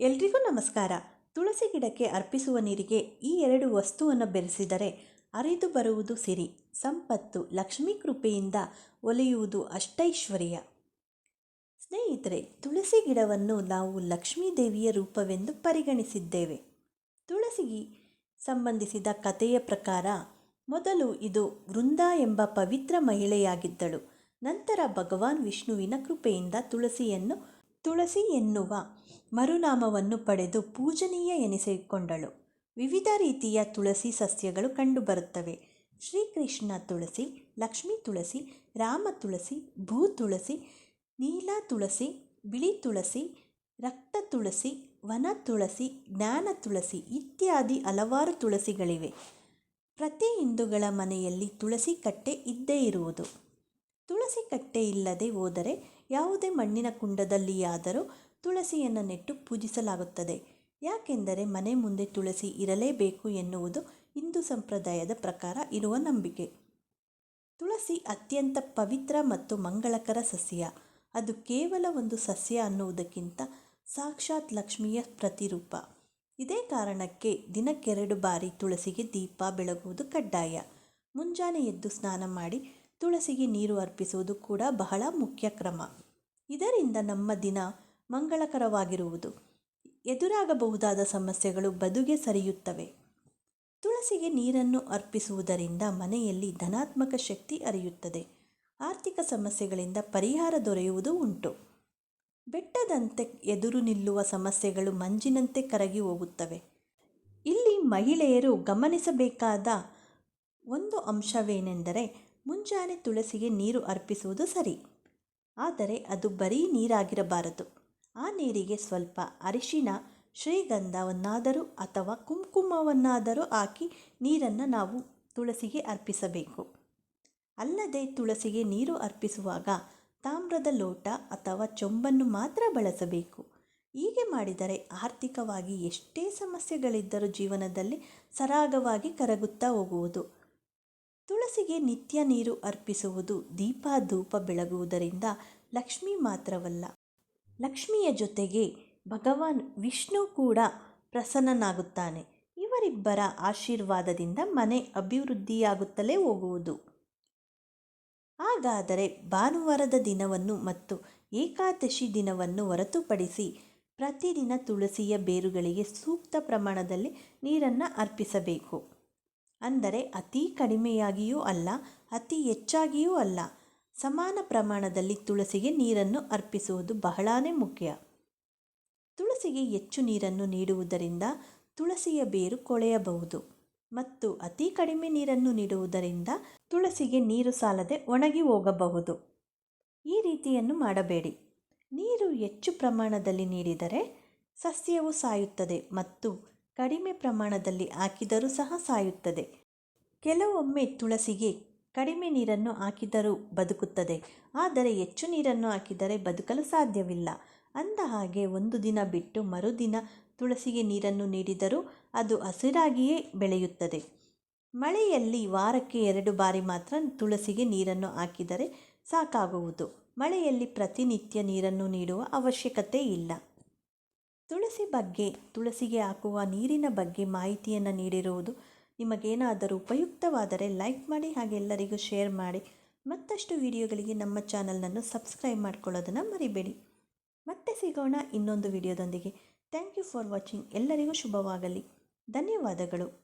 ಎಲ್ರಿಗೂ ನಮಸ್ಕಾರ. ತುಳಸಿ ಗಿಡಕ್ಕೆ ಅರ್ಪಿಸುವ ನೀರಿಗೆ ಈ ಎರಡು ವಸ್ತುವನ್ನು ಬೆರೆಸಿದರೆ ಅರಿದು ಬರುವುದು ಸಿರಿ. ಸಂಪತ್ತು, ಲಕ್ಷ್ಮೀ ಕೃಪೆಯಿಂದ ಒಲಿಯುವುದು ಅಷ್ಟೈಶ್ವರ್ಯ. ಸ್ನೇಹಿತರೆ, ತುಳಸಿ ಗಿಡವನ್ನು ನಾವು ಲಕ್ಷ್ಮೀ ದೇವಿಯ ರೂಪವೆಂದು ಪರಿಗಣಿಸಿದ್ದೇವೆ. ತುಳಸಿಗೆ ಸಂಬಂಧಿಸಿದ ಕಥೆಯ ಪ್ರಕಾರ, ಮೊದಲು ಇದು ವೃಂದ ಎಂಬ ಪವಿತ್ರ ಮಹಿಳೆಯಾಗಿದ್ದಳು. ನಂತರ ಭಗವಾನ್ ವಿಷ್ಣುವಿನ ಕೃಪೆಯಿಂದ ತುಳಸಿಯನ್ನು ತುಳಸಿ ಎನ್ನುವ ಮರುನಾಮವನ್ನು ಪಡೆದು ಪೂಜನೀಯ ಎನಿಸಿಕೊಂಡಳು. ವಿವಿಧ ರೀತಿಯ ತುಳಸಿ ಸಸ್ಯಗಳು ಕಂಡುಬರುತ್ತವೆ. ಶ್ರೀಕೃಷ್ಣ ತುಳಸಿ, ಲಕ್ಷ್ಮೀ ತುಳಸಿ, ರಾಮ ತುಳಸಿ, ಭೂ ತುಳಸಿ, ನೀಲ ತುಳಸಿ, ಬಿಳಿ ತುಳಸಿ, ರಕ್ತ ತುಳಸಿ, ವನ ತುಳಸಿ, ಜ್ಞಾನ ತುಳಸಿ ಇತ್ಯಾದಿ ಹಲವಾರು ತುಳಸಿಗಳಿವೆ. ಪ್ರತಿ ಹಿಂದೂಗಳ ಮನೆಯಲ್ಲಿ ತುಳಸಿ ಕಟ್ಟೆ ಇದ್ದೇ ಇರುವುದು. ತುಳಸಿ ಕಟ್ಟೆ ಇಲ್ಲದೆ ಹೋದರೆ ಯಾವುದೇ ಮಣ್ಣಿನ ಕುಂಡದಲ್ಲಿಯಾದರೂ ತುಳಸಿಯನ್ನು ನೆಟ್ಟು ಪೂಜಿಸಲಾಗುತ್ತದೆ. ಯಾಕೆಂದರೆ ಮನೆ ಮುಂದೆ ತುಳಸಿ ಇರಲೇಬೇಕು ಎನ್ನುವುದು ಹಿಂದೂ ಸಂಪ್ರದಾಯದ ಪ್ರಕಾರ ಇರುವ ನಂಬಿಕೆ. ತುಳಸಿ ಅತ್ಯಂತ ಪವಿತ್ರ ಮತ್ತು ಮಂಗಳಕರ ಸಸ್ಯ. ಅದು ಕೇವಲ ಒಂದು ಸಸ್ಯ ಅನ್ನುವುದಕ್ಕಿಂತ ಸಾಕ್ಷಾತ್ ಲಕ್ಷ್ಮಿಯ ಪ್ರತಿರೂಪ. ಇದೇ ಕಾರಣಕ್ಕೆ ದಿನಕ್ಕೆರಡು ಬಾರಿ ತುಳಸಿಗೆ ದೀಪ ಬೆಳಗುವುದು ಕಡ್ಡಾಯ. ಮುಂಜಾನೆ ಎದ್ದು ಸ್ನಾನ ಮಾಡಿ ತುಳಸಿಗೆ ನೀರು ಅರ್ಪಿಸುವುದು ಕೂಡ ಬಹಳ ಮುಖ್ಯ ಕ್ರಮ. ಇದರಿಂದ ನಮ್ಮ ದಿನ ಮಂಗಳಕರವಾಗಿರುವುದು. ಎದುರಾಗಬಹುದಾದ ಸಮಸ್ಯೆಗಳು ಬದುಗೆ ಸರಿಯುತ್ತವೆ. ತುಳಸಿಗೆ ನೀರನ್ನು ಅರ್ಪಿಸುವುದರಿಂದ ಮನೆಯಲ್ಲಿ ಧನಾತ್ಮಕ ಶಕ್ತಿ ಅರಿಯುತ್ತದೆ. ಆರ್ಥಿಕ ಸಮಸ್ಯೆಗಳಿಂದ ಪರಿಹಾರ ದೊರೆಯುವುದು ಉಂಟು. ಬೆಟ್ಟದಂತೆ ಎದುರು ನಿಲ್ಲುವ ಸಮಸ್ಯೆಗಳು ಮಂಜಿನಂತೆ ಕರಗಿ ಹೋಗುತ್ತವೆ. ಇಲ್ಲಿ ಮಹಿಳೆಯರು ಗಮನಿಸಬೇಕಾದ ಒಂದು ಅಂಶವೇನೆಂದರೆ ಮುಂಜಾನೆ ತುಳಸಿಗೆ ನೀರು ಅರ್ಪಿಸುವುದು ಸರಿ. ಆದರೆ ಅದು ಬರೀ ನೀರಾಗಿರಬಾರದು. ಆ ನೀರಿಗೆ ಸ್ವಲ್ಪ ಅರಿಶಿನ, ಶ್ರೀಗಂಧವನ್ನಾದರೂ ಅಥವಾ ಕುಂಕುಮವನ್ನಾದರೂ ಹಾಕಿ ನೀರನ್ನು ನಾವು ತುಳಸಿಗೆ ಅರ್ಪಿಸಬೇಕು. ಅಲ್ಲದೆ ತುಳಸಿಗೆ ನೀರು ಅರ್ಪಿಸುವಾಗ ತಾಮ್ರದ ಲೋಟ ಅಥವಾ ಚೊಂಬನ್ನು ಮಾತ್ರ ಬಳಸಬೇಕು. ಹೀಗೆ ಮಾಡಿದರೆ ಆರ್ಥಿಕವಾಗಿ ಎಷ್ಟೇ ಸಮಸ್ಯೆಗಳಿದ್ದರೂ ಜೀವನದಲ್ಲಿ ಸರಾಗವಾಗಿ ಕರಗುತ್ತಾ ಹೋಗುವುದು. ತುಳಸಿಗೆ ನಿತ್ಯ ನೀರು ಅರ್ಪಿಸುವುದು ದೀಪ ಧೂಪ ಬೆಳಗುವುದರಿಂದ ಲಕ್ಷ್ಮಿ ಮಾತ್ರವಲ್ಲ. ಲಕ್ಷ್ಮಿಯ ಜೊತೆಗೆ ಭಗವಾನ್ ವಿಷ್ಣು ಕೂಡ ಪ್ರಸನ್ನನಾಗುತ್ತಾನೆ. ಇವರಿಬ್ಬರ ಆಶೀರ್ವಾದದಿಂದ ಮನೆ ಅಭಿವೃದ್ಧಿಯಾಗುತ್ತಲೇ ಹೋಗುವುದು. ಹಾಗಾದರೆ ಭಾನುವಾರದ ದಿನವನ್ನು ಮತ್ತು ಏಕಾದಶಿ ದಿನವನ್ನು ಹೊರತುಪಡಿಸಿ ಪ್ರತಿದಿನ ತುಳಸಿಯ ಬೇರುಗಳಿಗೆ ಸೂಕ್ತ ಪ್ರಮಾಣದಲ್ಲಿ ನೀರನ್ನು ಅರ್ಪಿಸಬೇಕು. ಅಂದರೆ ಅತಿ ಕಡಿಮೆಯಾಗಿಯೂ ಅಲ್ಲ, ಅತಿ ಹೆಚ್ಚಾಗಿಯೂ ಅಲ್ಲ. ಸಮಾನ ಪ್ರಮಾಣದಲ್ಲಿ ತುಳಸಿಗೆ ನೀರನ್ನು ಅರ್ಪಿಸುವುದು ಬಹಳನೇ ಮುಖ್ಯ. ತುಳಸಿಗೆ ಹೆಚ್ಚು ನೀರನ್ನು ನೀಡುವುದರಿಂದ ತುಳಸಿಯ ಬೇರು ಕೊಳೆಯಬಹುದು. ಮತ್ತು ಅತಿ ಕಡಿಮೆ ನೀರನ್ನು ನೀಡುವುದರಿಂದ ತುಳಸಿಗೆ ನೀರು ಸಾಲದೆ ಒಣಗಿ ಹೋಗಬಹುದು. ಈ ರೀತಿಯನ್ನು ಮಾಡಬೇಡಿ. ನೀರು ಹೆಚ್ಚು ಪ್ರಮಾಣದಲ್ಲಿ ನೀಡಿದರೆ ಸಸ್ಯವು ಸಾಯುತ್ತದೆ ಮತ್ತು ಕಡಿಮೆ ಪ್ರಮಾಣದಲ್ಲಿ ಹಾಕಿದರೂ ಸಹ ಸಾಯುತ್ತದೆ. ಕೆಲವೊಮ್ಮೆ ತುಳಸಿಗೆ ಕಡಿಮೆ ನೀರನ್ನು ಹಾಕಿದರೂ ಬದುಕುತ್ತದೆ. ಆದರೆ ಹೆಚ್ಚು ನೀರನ್ನು ಹಾಕಿದರೆ ಬದುಕಲು ಸಾಧ್ಯವಿಲ್ಲ. ಅಂದ ಹಾಗೆ ಒಂದು ದಿನ ಬಿಟ್ಟು ಮರುದಿನ ತುಳಸಿಗೆ ನೀರನ್ನು ನೀಡಿದರೂ ಅದು ಹಸಿರಾಗಿಯೇ ಬೆಳೆಯುತ್ತದೆ. ಮಳೆಯಲ್ಲಿ ವಾರಕ್ಕೆ ಎರಡು ಬಾರಿ ಮಾತ್ರ ತುಳಸಿಗೆ ನೀರನ್ನು ಹಾಕಿದರೆ ಸಾಕಾಗುವುದು. ಮಳೆಯಲ್ಲಿ ಪ್ರತಿನಿತ್ಯ ನೀರನ್ನು ನೀಡುವ ಅವಶ್ಯಕತೆ ಇಲ್ಲ ತುಳಸಿ ಬಗ್ಗೆ, ತುಳಸಿಗೆ ಹಾಕುವ ನೀರಿನ ಬಗ್ಗೆ ಮಾಹಿತಿಯನ್ನು ನೀಡಿರುವುದು ನಿಮಗೇನಾದರೂ ಉಪಯುಕ್ತವಾದರೆ ಲೈಕ್ ಮಾಡಿ ಹಾಗೆ ಎಲ್ಲರಿಗೂ ಶೇರ್ ಮಾಡಿ. ಮತ್ತಷ್ಟು ವಿಡಿಯೋಗಳಿಗೆ ನಮ್ಮ ಚಾನಲನ್ನು ಸಬ್ಸ್ಕ್ರೈಬ್ ಮಾಡ್ಕೊಳ್ಳೋದನ್ನು ಮರಿಬೇಡಿ. ಮತ್ತೆ ಸಿಗೋಣ ಇನ್ನೊಂದು ವಿಡಿಯೋದೊಂದಿಗೆ. Thank you for watching. ಎಲ್ಲರಿಗೂ ಶುಭವಾಗಲಿ. ಧನ್ಯವಾದಗಳು.